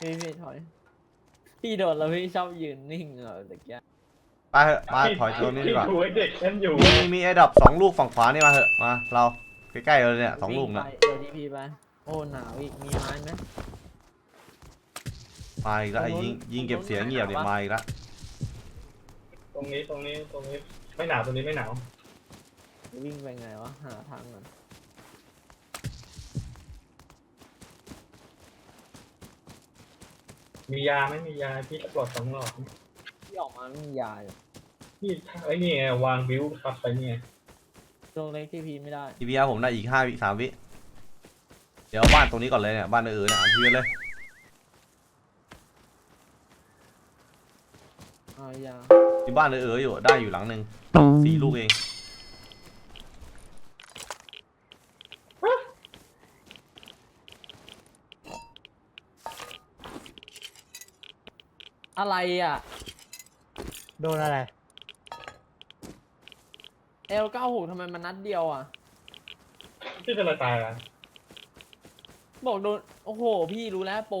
พี่พี่ถอย พี่โดนแล้วพี่ชอบยืนนิ่งเหรอตะเกียบไปเถอะมาถอยตัวนี้ดีกว่า พี่ดูไอ้เด็กนั่นอยู่มีมีไอ้ดับสองลูกฝั่งขวานี่มาเถอะมาเราใกล้ๆเลยเนี่ยสองลูกวิ่นะไปเดี๋ยวทีพีไปโอ้หนาวอีกมีไม้ไหมมาอีกแล้วไอ้ยิงยิงเก็บเสียงเงียบเนี่ยมาอีกแล้วตรงนี้ตรงนี้ตรงนี้ไม่หนาวตรงนี้ไม่หนาววิ่งไปไงวะหาทางก่อน มียาไหมมียาพี่ตำรวจสองหลอดพี่ออกมาไม่มียาอยู่พี่ไอ้นี่ไงวางบิวครับไปเนี่ยตรงเล็กทีพีไม่ได้ ทีพีอาร์ผมได้อีกห้าวิสามวิ เดี๋ยวบ้านตรงนี้ก่อนเลยเนี่ย บ้านเออๆเนี่ยอ่านทีวีเลย เอายาที่บ้านเออๆอยู่ ได้อยู่หลังหนึ่งสี่ลูกเอง อะไรอะ โดนอะไรเอลเก้าหกทำไมมันนัดเดียวอะพี่เป็นอะไรตายอะบอกโดน โอ้โห พี่รู้แล้วโปร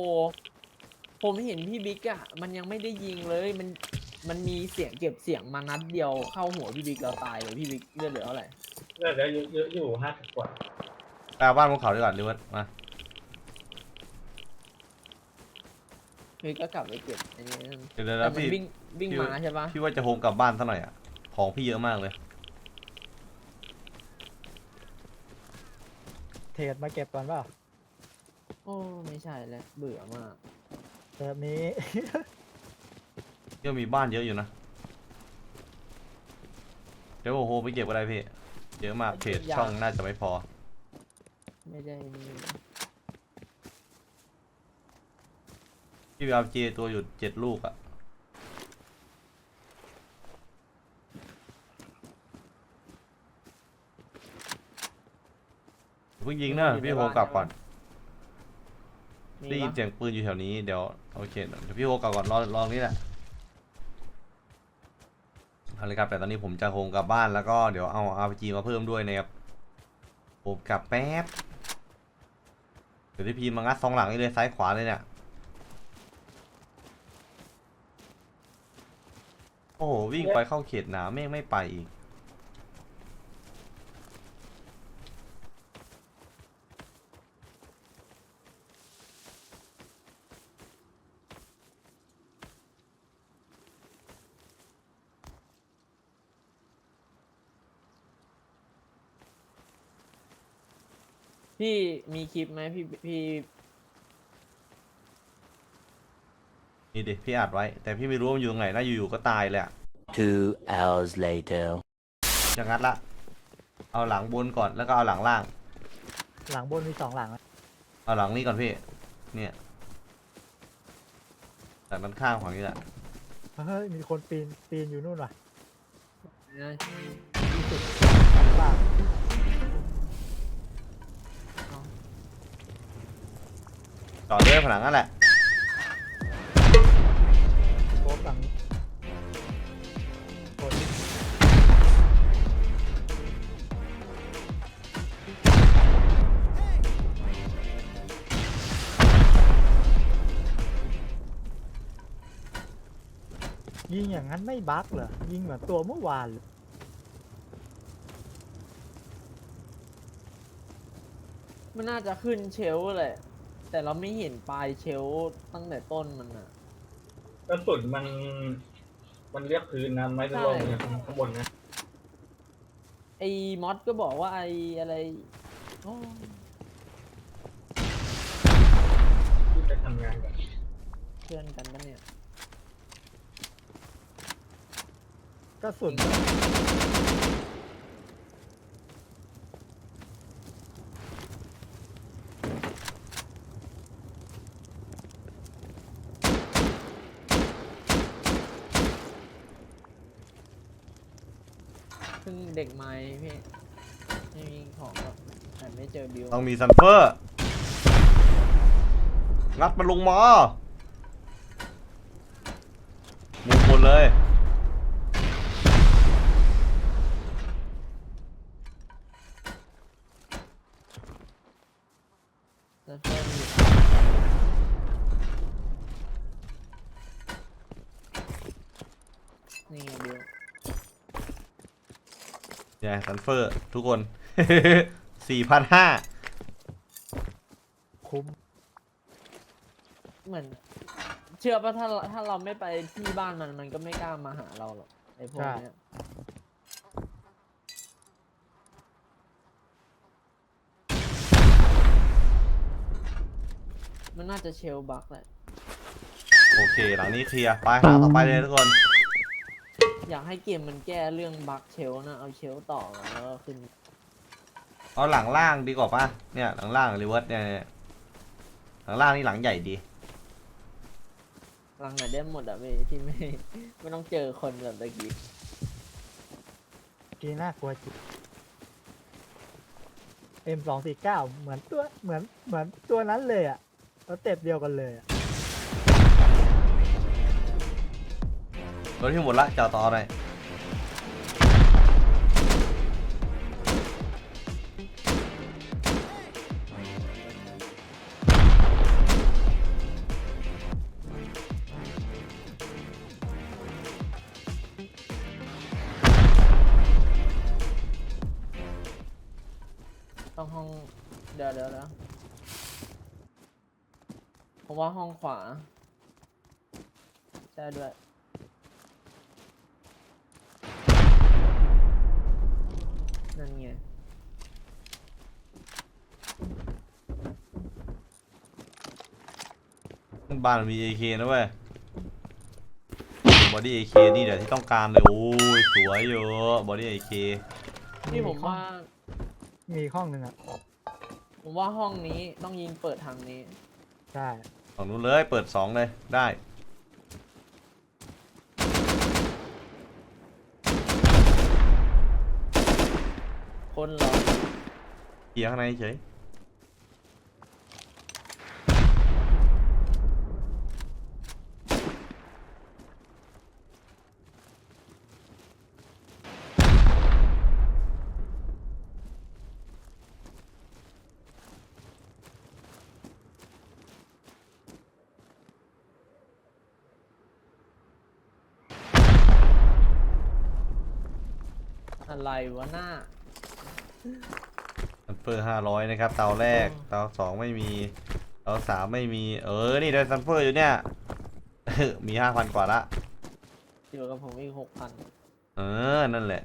ผมเห็นพี่บิ๊กอะ มันยังไม่ได้ยิงเลย มัน มันมีเสียงเก็บเสียงมานัดเดียวเข้าหัวพี่บิ๊กเราตายเลยพี่บิ๊กเลือดเหลือเท่าไหร่เลือดเยอะเยอะอยู่ห้าสิบกว่าไปเอาบ้านบนเขาดีกว่าดิวัดมา พี่ก็กลับไปเก็บอันนี้เดี๋ยวเดี๋ยวแต่นะมันพี่ วิ่งวิ่งพี่ มาใช่ปะพี่ว่าจะโฮมกลับบ้านซะหน่อยอะ ของพี่เยอะมากเลย เทรดมาเก็บก่อนเปล่าโอ้ไม่ใช่แล้วเบื่อมากแบบนี้ก็มีบ้านเยอะอยู่นะ เดี๋ยวโอ้โหไปเก็บก็ได้พี่ เยอะมากเพจช่องน่าจะไม่พอ ไม่ได้นี่ พี่เอาเจตัวอยู่เจ็ดลูกอะอย่าเพิ่งยิงนะพี่โฮกลับก่อนมีได้ยินปะเสียงปืนอยู่แถวนี้เดี๋ยวโอเคเดี๋ยวพี่โฮกลับก่อนรอรอนี่แหละเอาเลยครับแต่ตอนนี้ผมจะโฮมกลับบ้านแล้วก็เดี๋ยวเอา RPG มาเพิ่มด้วยนะครับผมกลับแป๊บเดี๋ยวที่พีมางัดสองหลังนี่เลยซ้ายขวาเลยเนี่ย โอ้โหวิ่งไปเข้าเขตหนาเมฆไม่ไปอีก พี่มีคลิปไหมพี่พี่ นี่ดิพี่อัดไว้ แต่พี่ไม่รู้ว่ามันอยู่ตรงไหนนะอยู่ๆก็ตายเลยอะ Two hours later. จะงัดละเอาหลังบนก่อนแล้วก็เอาหลังล่าง หลังบนมีสองหลังนะเอาหลังนี้ก่อนพี่ เนี่ยจากด้านข้างฝั่งนี้แหละเฮ้ยมีคนปีนปีนอยู่นู่นว่ะนะบ้างจอดด้วยผนังนั่นแหละ ยิงอย่างนั้นไม่บั๊กเหรอ ยิงเหมือนตัวเมื่อวานเลยมันน่าจะขึ้นเชลฟ์แหละแต่เราไม่เห็นปลายเชลฟ์ตั้งแต่ต้นมันอะ กระสุนมัน มันเรียกพื้นนะไม่ได้ลงเนี่ยข้างบนนะไอ้มอสก็บอกว่าไอ้อะไรโอ้ที่ไปทำงานกันเพื่อนกันปะเนี่ย กระสุนเพิ่งเด็กไม้พี่ไม่มีของแบบแต่ไม่เจอบิวต้องมีซันเฟอร์งัดมันลงมามุมบนเลยแล้วเพื่อนอยู่ เนี่ยซันเฟอร์ ทุกคน สี่พันห้าคุ้ม เหมือน เชื่อป่ะถ้าเราถ้าเราไม่ไปที่บ้านมันมันก็ไม่กล้ามาหาเราหรอกไอ้พวกเนี้ยมันน่าจะเชลบักแหละ โอเค หลังนี้เคลียร์ ไปหลังต่อไปเลยทุกคน อยากให้เกมมันแก้เรื่องบักเชลนะเอาเชลต่อแล้วก็ขึ้นเอาหลังล่างดีกว่าป่ะเนี่ยหลังล่างรีเวิร์สเนี่ยเนี่ยหลังล่างนี่หลังใหญ่ดี รังไหนได้หมดอะเว้ยที่ไม่ไม่ต้องเจอคนแบบตะกี้กีน่ากลัวจิเอ็มสองสี่เก้าเหมือนตัวเหมือนเหมือนตัวนั้นเลยอะแล้วเต็ปเดียวกันเลยอะ รถที่หมดละจอต่อหน่อยต้องห้องเดี๋ยวเดี๋ยวเดี๋ยวผมว่าห้องขวาใช่ด้วย นั่นไง บ้านมันมี AK นะเว้ยบอดี้ AK นี่เดี๋ยวที่ต้องการเลย โอ้ยสวยอยู่บอดี้ AK นี่ผมว่า มีห้องหนึ่งอะผมว่าห้องนี้ต้องยิงเปิดทางนี้ใช่ฝั่งนู้นเลยเปิด2เลยได้คนเหรอเกียร์ข้างในเฉย อะไรวะหน้า ซันเฟอร์ห้าร้อยนะครับ เตาแรกอ๋อเตาสองไม่มี เตาสามไม่มี เออ นี่ได้ซันเฟอร์อยู่เนี่ย มีห้าพันกว่าละ อยู่กับผมอีกหกพันเออ นั่นแหละ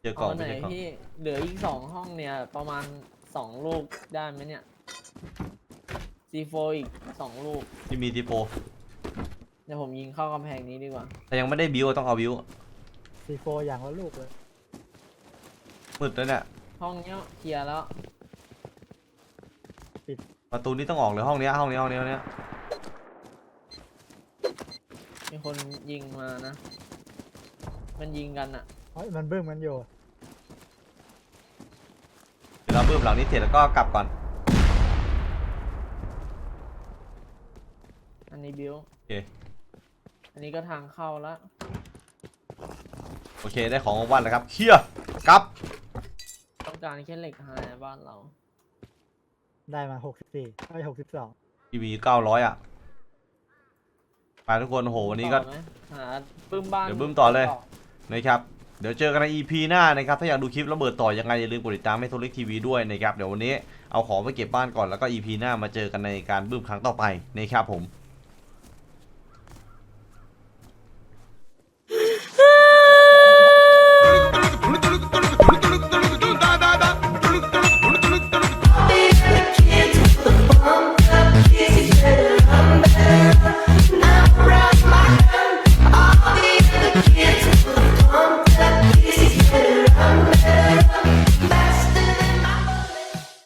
เจอกล่องเอาไหนไม่ใช่กล่อง พี่เหลืออีกสองห้องเนี่ย ประมาณสองลูกได้ไหมเนี่ย C4 อีกสองลูก ที่มีทีโฟเดี๋ยวผมยิงเข้ากำแพงนี้ดีกว่า แต่ยังไม่ได้บิวต้องเอาบิว ซีโฟอย่างละลูกเลยมืดแล้วเนี่ยห้องเนี้ยเคลียร์แล้ว ประตูนี้ต้องออกเลยห้องเนี้ยห้องนี้ห้องนี้ห้องเนี้ยมีคนยิงมานะ มันยิงกันอะเฮ้ยมันเบิ้มมันอยู่เดี๋ยวเราเบิ่มหลังนี้เสร็จแล้วก็กลับก่อนอันนี้บิวโอเคอันนี้ก็ทางเข้าแล้ว โอเคได้ของของวันแล้วครับเคลียร์กลับต้องการแค่เหล็กไฮบ้านเรา ได้มาหกสิบสี่ไอ้หกสิบสองทีวีเก้าร้อยอะไปทุกคนโอ้โหวันนี้ก็ ต่อไหมหาปื้มบ้านเดี๋ยวบึ้มต่อเลย นะครับ เดี๋ยวเจอกันใน EP หน้านะครับ ถ้าอยากดูคลิประเบิดต่อยังไงอย่าลืมกดติดตามให้โทรเล็กทีวีด้วยนะครับ เดี๋ยววันนี้เอาของไปเก็บบ้านก่อนแล้วก็ EP หน้ามาเจอกันในการบึ้มครั้งต่อไปนะครับผม